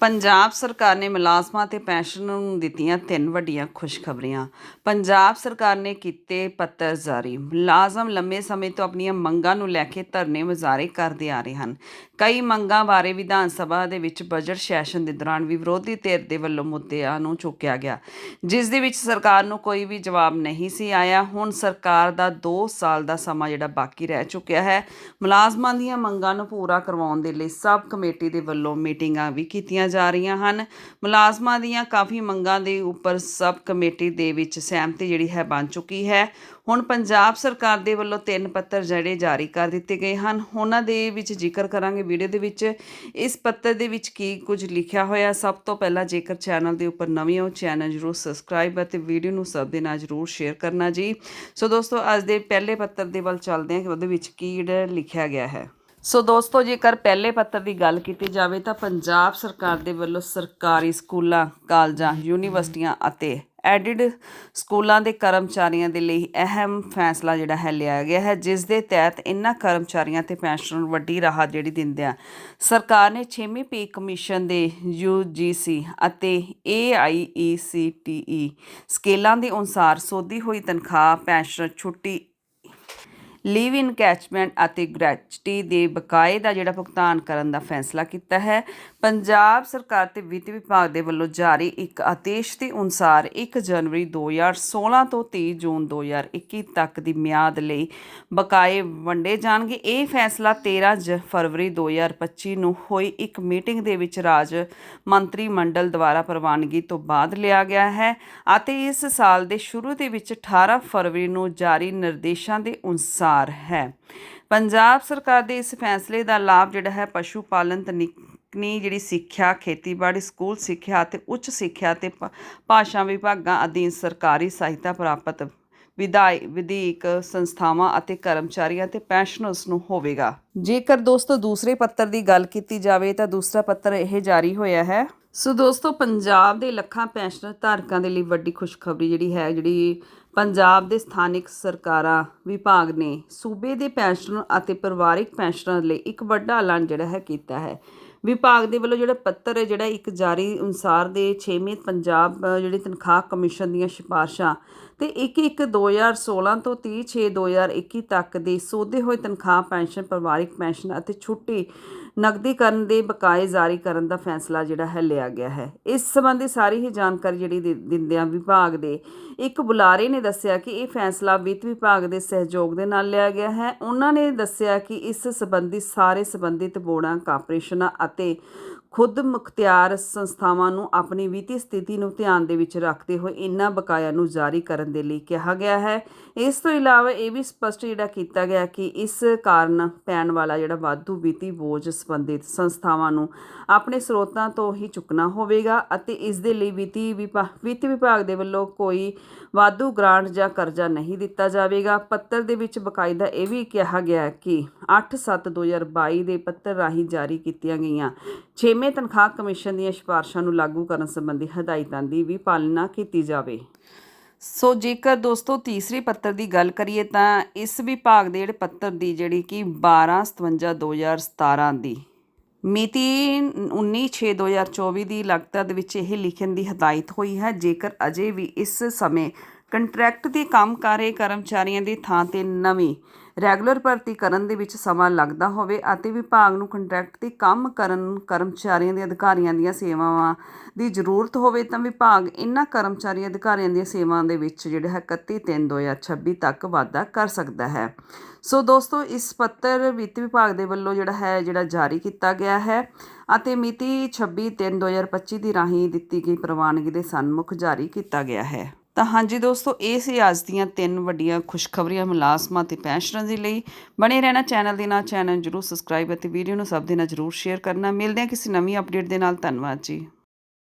ਪੰਜਾਬ ਸਰਕਾਰ ਨੇ ਮੁਲਾਜ਼ਮਾਂ ਤੇ ਪੈਨਸ਼ਨ ਨੂੰ ਦਿੱਤੀਆਂ ਤਿੰਨ ਵੱਡੀਆਂ ਖੁਸ਼ਖਬਰੀਆਂ। ਪੰਜਾਬ ਸਰਕਾਰ ਨੇ ਕੀਤੇ ਪੱਤਰ ਜਾਰੀ। ਮੁਲਾਜ਼ਮ ਲੰਮੇ ਸਮੇਂ ਤੋਂ ਆਪਣੀਆਂ ਮੰਗਾਂ ਨੂੰ ਲੈ ਕੇ ਧਰਨੇ ਮੁਜ਼ਾਹਰੇ ਕਰਦੇ ਆ ਰਹੇ ਹਨ। ਕਈ ਮੰਗਾਂ ਬਾਰੇ ਵਿਧਾਨ ਸਭਾ ਦੇ ਵਿੱਚ ਬਜਟ ਸੈਸ਼ਨ ਦੇ ਦੌਰਾਨ ਵੀ ਵਿਰੋਧੀ ਧਿਰ ਦੇ ਵੱਲੋਂ ਮੁੱਦਿਆਂ ਨੂੰ ਚੁੱਕਿਆ ਗਿਆ। ਜਿਸ ਦੇ ਵਿੱਚ ਸਰਕਾਰ ਨੂੰ ਕੋਈ ਵੀ ਜਵਾਬ ਨਹੀਂ ਸੀ ਆਇਆ। ਹੁਣ ਸਰਕਾਰ ਦਾ 2 ਸਾਲ ਦਾ ਸਮਾਂ ਜਿਹੜਾ ਬਾਕੀ ਰਹਿ ਚੁੱਕਿਆ ਹੈ। ਮੁਲਾਜ਼ਮਾਂ ਦੀਆਂ ਮੰਗਾਂ ਨੂੰ ਪੂਰਾ ਕਰਵਾਉਣ ਦੇ ਲਈ ਸਬ ਕਮੇਟੀ ਦੇ ਵੱਲੋਂ ਮੀਟਿੰਗਾਂ ਵੀ ਕੀਤੀਆਂ ਜਾ ਰਹੀਆਂ ਹਨ। ਮੁਲਾਜ਼ਮਾਂ ਦੀਆਂ ਕਾਫੀ ਮੰਗਾਂ ਦੇ ਉੱਪਰ ਸਬ ਕਮੇਟੀ ਦੇ ਵਿੱਚ ਸਹਿਮਤੀ ਜਿਹੜੀ ਹੈ ਬਣ ਚੁੱਕੀ ਹੈ। ਹੁਣ ਪੰਜਾਬ ਸਰਕਾਰ ਦੇ ਵੱਲੋਂ ਤਿੰਨ ਪੱਤਰ ਜਿਹੜੇ ਜਾਰੀ ਕਰ ਦਿੱਤੇ ਗਏ ਹਨ। ਉਹਨਾਂ ਦੇ ਵਿੱਚ ਜ਼ਿਕਰ ਕਰਾਂਗੇ ਵੀਡੀਓ ਦੇ ਵਿੱਚ। ਇਸ ਪੱਤਰ ਦੇ ਵਿੱਚ ਕੀ ਕੁਝ ਲਿਖਿਆ ਹੋਇਆ, ਸਭ ਤੋਂ ਪਹਿਲਾਂ ਜੇਕਰ ਚੈਨਲ ਦੇ ਉੱਪਰ ਨਵੇਂ ਹੋ, ਚੈਨਲ ਜਰੂਰ ਸਬਸਕ੍ਰਾਈਬ ਅਤੇ ਵੀਡੀਓ ਨੂੰ ਸਭ ਦੇ ਨਾਲ ਜਰੂਰ ਸ਼ੇਅਰ ਕਰਨਾ ਜੀ। ਸੋ ਦੋਸਤੋ, ਅੱਜ ਦੇ ਪਹਿਲੇ ਪੱਤਰ ਦੇ ਵੱਲ ਚੱਲਦੇ ਹਾਂ ਕਿ ਉਹਦੇ ਵਿੱਚ ਕੀ ਜਿਹੜਾ ਲਿਖਿਆ ਗਿਆ ਹੈ। ਸੋ ਦੋਸਤੋ, ਜੇਕਰ ਪਹਿਲੇ ਪੱਤਰ ਦੀ ਗੱਲ ਕੀਤੀ ਜਾਵੇ ਤਾਂ ਪੰਜਾਬ ਸਰਕਾਰ ਦੇ ਵੱਲੋਂ ਸਰਕਾਰੀ ਸਕੂਲਾਂ, ਕਾਲਜਾਂ, ਯੂਨੀਵਰਸਿਟੀਆਂ ਅਤੇ ਐਡਿਡ ਸਕੂਲਾਂ ਦੇ ਕਰਮਚਾਰੀਆਂ ਦੇ ਲਈ ਅਹਿਮ ਫੈਸਲਾ ਜਿਹੜਾ ਹੈ ਲਿਆ ਗਿਆ ਹੈ, ਜਿਸ ਦੇ ਤਹਿਤ ਇਨ੍ਹਾਂ ਕਰਮਚਾਰੀਆਂ ਤੇ ਪੈਨਸ਼ਨ ਨੂੰ ਵੱਡੀ ਰਾਹਤ ਜਿਹੜੀ ਦਿੰਦਿਆਂ ਸਰਕਾਰ ਨੇ 6ਵੀਂ ਪੇ ਕਮਿਸ਼ਨ ਦੇ UGC ਅਤੇ AIECTE ਸਕੇਲਾਂ ਦੇ ਅਨੁਸਾਰ ਸੋਧੀ ਹੋਈ ਤਨਖਾਹ, ਪੈਨਸ਼ਨ, ਛੁੱਟੀ ਲਿਵ ਇਨ ਕੈਚਮੈਂਟ ਅਤੇ ਗ੍ਰੈਚਟੀ ਦੇ ਬਕਾਏ ਦਾ ਜਿਹੜਾ ਭੁਗਤਾਨ ਕਰਨ ਦਾ ਫੈਸਲਾ ਕੀਤਾ ਹੈ। ਪੰਜਾਬ ਸਰਕਾਰ ਤੇ ਵਿੱਤ ਵਿਭਾਗ ਦੇ ਵੱਲੋਂ ਜਾਰੀ ਇੱਕ ਆਦੇਸ਼ ਦੇ ਅਨੁਸਾਰ 1 ਜਨਵਰੀ 2016 ਤੋਂ 30 ਜੂਨ 2021 ਤੱਕ ਦੀ ਮਿਆਦ ਲਈ ਬਕਾਏ ਵੰਡੇ ਜਾਣਗੇ। ਇਹ ਫੈਸਲਾ 13 ਜ ਫਰਵਰੀ 2025 ਨੂੰ ਹੋਈ ਇੱਕ ਮੀਟਿੰਗ ਦੇ ਵਿੱਚ ਰਾਜ ਮੰਤਰੀ ਮੰਡਲ ਦੁਆਰਾ ਪ੍ਰਵਾਨਗੀ ਤੋਂ ਬਾਅਦ ਲਿਆ ਗਿਆ ਹੈ ਅਤੇ ਇਸ ਸਾਲ ਦੇ ਸ਼ੁਰੂ ਦੇ ਵਿੱਚ 18 ਫਰਵਰੀ ਨੂੰ ਜਾਰੀ ਨਿਰਦੇਸ਼ਾਂ ਦੇ ਅਨੁਸਾਰ ਹੈ। ਪੰਜਾਬ ਸਰਕਾਰ ਦੇ ਇਸ ਫੈਸਲੇ ਦਾ ਲਾਭ ਜਿਹੜਾ ਹੈ ਪਸ਼ੂ ਪਾਲਣ ਤਕਨੀਕੀ ਜਿਹੜੀ ਸਿੱਖਿਆ, ਖੇਤੀਬਾੜੀ, ਸਕੂਲ ਸਿੱਖਿਆ ਅਤੇ ਉੱਚ ਸਿੱਖਿਆ ਤੇ ਭਾਸ਼ਾ ਵਿਭਾਗਾਂ ਅਧੀਨ ਸਰਕਾਰੀ ਸਹਾਇਤਾ ਪ੍ਰਾਪਤ ਵਿਧਾਈ ਵਿਧਿਅਕ ਸੰਸਥਾਵਾਂ ਅਤੇ ਕਰਮਚਾਰੀਆਂ ਤੇ ਪੈਨਸ਼ਨਰਸ ਨੂੰ ਹੋਵੇਗਾ। ਜੇਕਰ ਦੋਸਤੋ ਦੂਸਰੇ ਪੱਤਰ ਦੀ ਗੱਲ ਕੀਤੀ ਜਾਵੇ ਤਾਂ ਦੂਸਰਾ ਪੱਤਰ ਇਹ ਜਾਰੀ ਹੋਇਆ ਹੈ। ਸੋ ਦੋਸਤੋ ਪੰਜਾਬ ਦੇ ਲੱਖਾਂ ਪੈਨਸ਼ਨਰ ਧਾਰਕਾਂ ਦੇ ਲਈ ਵੱਡੀ ਖੁਸ਼ਖਬਰੀ ਜਿਹੜੀ ਹੈ, ਜਿਹੜੀ ਪੰਜਾਬ ਦੇ ਸਥਾਨਕ ਸਰਕਾਰਾਂ ਵਿਭਾਗ ਨੇ ਸੂਬੇ ਦੇ ਪੈਨਸ਼ਨਰ ਅਤੇ ਪਰਿਵਾਰਿਕ ਪੈਨਸ਼ਨਰ ਲਈ ਇੱਕ ਵੱਡਾ ਐਲਾਨ ਜਿਹੜਾ ਹੈ ਕੀਤਾ ਹੈ। ਵਿਭਾਗ ਦੇ ਵੱਲੋਂ ਜਿਹੜਾ ਪੱਤਰ ਹੈ ਜਿਹੜਾ ਇੱਕ ਜਾਰੀ ਅਨੁਸਾਰ ਦੇ 6ਵੇਂ ਪੰਜਾਬ ਅ, ਜਿਹੜੀ ਤਨਖਾਹ ਕਮਿਸ਼ਨ ਦੀਆਂ ਸਿਫਾਰਸ਼ਾਂ ਤੇ 1 1 2016 ਤੋਂ 30 6 2021 ਤੱਕ ਦੇ ਸੋਧੇ ਹੋਏ ਤਨਖਾਹ ਪੈਨਸ਼ਨ ਪਰਿਵਾਰਿਕ ਪੈਨਸ਼ਨ ਅਤੇ ਛੁੱਟੀ ਨਕਦੀਕਰਨ ਦੇ ਬਕਾਏ ਜਾਰੀ ਕਰਨ ਦਾ ਫੈਸਲਾ ਜਿਹੜਾ ਹੈ ਲਿਆ ਗਿਆ ਹੈ। ਇਸ ਸੰਬੰਧੀ ਸਾਰੀ ਹੀ ਜਾਣਕਾਰੀ ਜਿਹੜੀ ਦੇ- ਦਿੰਦਿਆਂ ਵਿਭਾਗ ਦੇ ਇੱਕ ਬੁਲਾਰੇ ਨੇ ਦੱਸਿਆ ਕਿ ਇਹ ਫੈਸਲਾ ਵਿੱਤ ਵਿਭਾਗ ਦੇ ਸਹਿਯੋਗ ਦੇ ਨਾਲ ਲਿਆ ਗਿਆ ਹੈ। ਉਹਨਾਂ ਨੇ ਦੱਸਿਆ ਕਿ ਇਸ ਸੰਬੰਧੀ ਸਾਰੇ ਸੰਬੰਧਿਤ ਬੋਰਡਾਂ ਕਾਰਪੋਰੇਸ਼ਨਾਂ ਅਤੇ ਖੁਦ ਮੁਖਤਿਆਰ ਸੰਸਥਾਵਾਂ ਨੂੰ ਆਪਣੀ ਵਿੱਤੀ ਸਥਿਤੀ ਨੂੰ ਧਿਆਨ ਦੇ ਵਿੱਚ ਰੱਖਦੇ ਹੋਏ ਇਨ੍ਹਾਂ ਬਕਾਇਆ ਨੂੰ ਜਾਰੀ ਕਰਨ ਦੇ ਲਈ ਕਿਹਾ ਗਿਆ ਹੈ। ਇਸ ਤੋਂ ਇਲਾਵਾ ਇਹ ਵੀ ਸਪਸ਼ਟ ਜਿਹੜਾ ਕੀਤਾ ਗਿਆ ਕਿ ਇਸ ਕਾਰਨ ਪੈਣ ਵਾਲਾ ਜਿਹੜਾ ਵਾਧੂ ਵਿੱਤੀ ਬੋਝ ਸੰਬੰਧਿਤ ਸੰਸਥਾਵਾਂ ਨੂੰ ਆਪਣੇ ਸਰੋਤਾਂ ਤੋਂ ਹੀ ਚੁੱਕਣਾ ਹੋਵੇਗਾ ਅਤੇ ਇਸ ਦੇ ਲਈ ਵਿੱਤੀ ਵਿਭਾ- ਵਿੱਤ ਵਿਭਾਗ ਦੇ ਵੱਲੋਂ ਕੋਈ ਵਾਧੂ ਗ੍ਰਾਂਟ ਜਾਂ ਕਰਜ਼ਾ ਨਹੀਂ ਦਿੱਤਾ ਜਾਵੇਗਾ। ਪੱਤਰ ਦੇ ਵਿੱਚ ਬਕਾਇਦਾ ਇਹ ਵੀ ਕਿਹਾ ਗਿਆ ਕਿ 8/7/2022 ਦੇ ਪੱਤਰ ਰਾਹੀਂ ਜਾਰੀ ਕੀਤੀਆਂ ਗਈਆਂ। 6ਵੇਂ ਤਨਖਾਹ ਕਮਿਸ਼ਨ ਦੀਆਂ ਸਿਫਾਰਸ਼ਾਂ ਨੂੰ ਲਾਗੂ ਕਰਨ ਸੰਬੰਧੀ ਹਦਾਇਤਾਂ ਦੀ ਵੀ ਪਾਲਣਾ ਕੀਤੀ ਜਾਵੇ। ਸੋ ਜੇਕਰ ਦੋਸਤੋ ਤੀਸਰੇ ਪੱਤਰ ਦੀ ਗੱਲ ਕਰੀਏ ਤਾਂ ਇਸ ਵਿਭਾਗ ਦੇ ਜਿਹੜੇ ਪੱਤਰ ਦੀ ਜਿਹੜੀ ਕਿ 12/57/2017 ਦੀ ਮਿਤੀ 19/6/2024 ਦੀ ਲਗਤਾ ਦੇ ਵਿੱਚ ਇਹ ਲਿਖਣ ਦੀ ਹਦਾਇਤ ਹੋਈ ਹੈ। ਜੇਕਰ ਅਜੇ ਵੀ ਇਸ ਸਮੇਂ ਕੰਟਰੈਕਟ ਦੇ ਕੰਮ ਕਰ ਰਹੇ ਕਰਮਚਾਰੀਆਂ ਦੀ ਥਾਂ ਤੇ ਨਵੀਂ ਰੈਗੂਲਰ ਭਰਤੀ ਕਰਨ ਦੇ ਵਿੱਚ ਸਮਾਂ ਲੱਗਦਾ ਹੋਵੇ ਅਤੇ ਵਿਭਾਗ ਨੂੰ ਕੰਟਰੈਕਟ ਤੇ ਕੰਮ ਕਰਨ ਕਰਮਚਾਰੀਆਂ ਦੇ ਅਧਿਕਾਰੀਆਂ ਦੀਆਂ ਸੇਵਾਵਾਂ ਦੀ ਜ਼ਰੂਰਤ ਹੋਵੇ ਤਾਂ ਵਿਭਾਗ ਇਹਨਾਂ ਕਰਮਚਾਰੀ ਅਧਿਕਾਰੀਆਂ ਦੀਆਂ ਸੇਵਾਵਾਂ ਦੇ ਵਿੱਚ ਜਿਹੜਾ ਹੈ 31/3/2026 ਤੱਕ ਵਾਧਾ ਕਰ ਸਕਦਾ ਹੈ। ਸੋ ਦੋਸਤੋ, ਇਸ ਪੱਤਰ ਵਿੱਤ ਵਿਭਾਗ ਦੇ ਵੱਲੋਂ ਜਿਹੜਾ ਹੈ, ਜਿਹੜਾ ਜਾਰੀ ਕੀਤਾ ਗਿਆ ਹੈ ਅਤੇ ਮਿਤੀ 26/3/2025 ਦੀ ਰਾਹੀਂ ਦਿੱਤੀ ਗਈ ਪ੍ਰਵਾਨਗੀ ਦੇ ਸਨਮੁਖ ਜਾਰੀ ਕੀਤਾ ਗਿਆ ਹੈ। ਤਾਂ ਹਾਂਜੀ ਦੋਸਤੋ, ਇਹ ਸੀ ਅੱਜ ਦੀਆਂ ਤਿੰਨ ਵੱਡੀਆਂ ਖੁਸ਼ਖਬਰੀਆਂ ਮੁਲਾਜ਼ਮਾਂ ਤੇ ਪੈਨਸ਼ਨਰਾਂ ਦੇ ਲਈ। ਬਣੇ ਰਹਿਣਾ ਚੈਨਲ ਦੇ ਨਾਲ ਚੈਨਲ ਜਰੂਰ ਸਬਸਕ੍ਰਾਈਬ ਅਤੇ ਵੀਡੀਓ ਨੂੰ ਸਭ ਦੇ ਨਾਲ ਜਰੂਰ ਸ਼ੇਅਰ ਕਰਨਾ। ਮਿਲਦੇ ਹਾਂ ਕਿਸੇ ਨਵੀਂ ਅਪਡੇਟ ਦੇ ਨਾਲ। ਧੰਨਵਾਦ ਜੀ।